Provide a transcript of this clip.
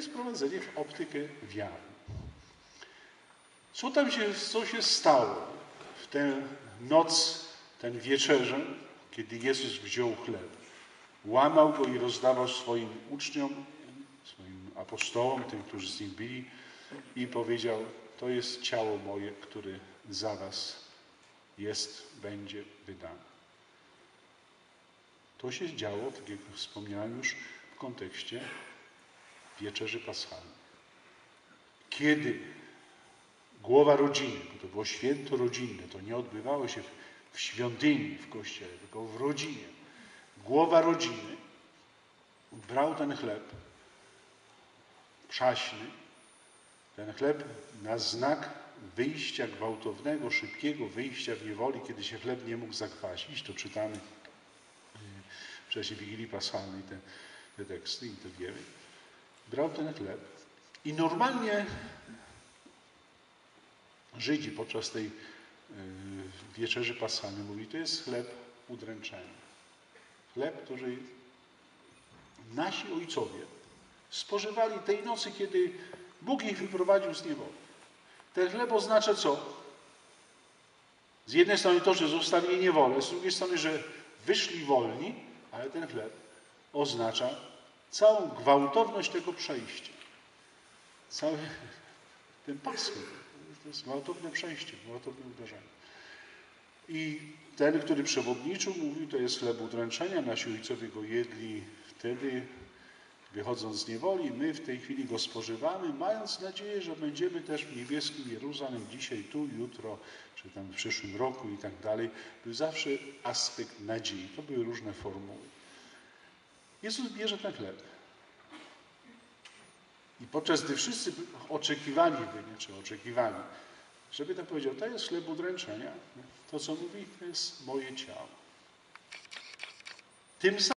jest prowadzenie w optykę wiary. Co tam się, co się stało w tę noc, ten wieczerzę, kiedy Jezus wziął chleb, łamał go i rozdawał swoim uczniom, swoim apostołom, tym, którzy z nim byli i powiedział, to jest ciało moje, które za was jest, będzie wydane. To się działo, tak jak wspomniałem już, w kontekście wieczerzy paschalnej. Kiedy głowa rodziny, bo to było święto rodzinne, to nie odbywało się w świątyni, w kościele, tylko w rodzinie. Głowa rodziny brał ten chleb przaśny, ten chleb na znak wyjścia gwałtownego, szybkiego wyjścia w niewoli, kiedy się chleb nie mógł zakwasić, to czytamy w czasie Wigilii Paschalnej te, te teksty i to wiemy. Brał ten chleb i normalnie Żydzi podczas tej y, wieczerzy paschalnej mówili, to jest chleb udręczenia. Chleb, który nasi ojcowie spożywali tej nocy, kiedy Bóg ich wyprowadził z niewoli. Ten chleb oznacza co? Z jednej strony to, że zostali niewolę, z drugiej strony, że wyszli wolni, ale ten chleb oznacza całą gwałtowność tego przejścia. Cały ten paschę. To jest gwałtowne przejście, gwałtowne uderzenie. I ten, który przewodniczył, mówił, to jest chleb udręczenia. Nasi ojcowie go jedli wtedy, wychodząc z niewoli. My w tej chwili go spożywamy, mając nadzieję, że będziemy też w niebieskim Jeruzalem dzisiaj, tu, jutro, czy tam w przyszłym roku i tak dalej. Był zawsze aspekt nadziei. To były różne formuły. Jezus bierze ten chleb. I podczas gdy wszyscy oczekiwali by, czy oczekiwali, żeby tak powiedział, to jest chleb udręczenia, to co mówi, to jest moje ciało. Tym samym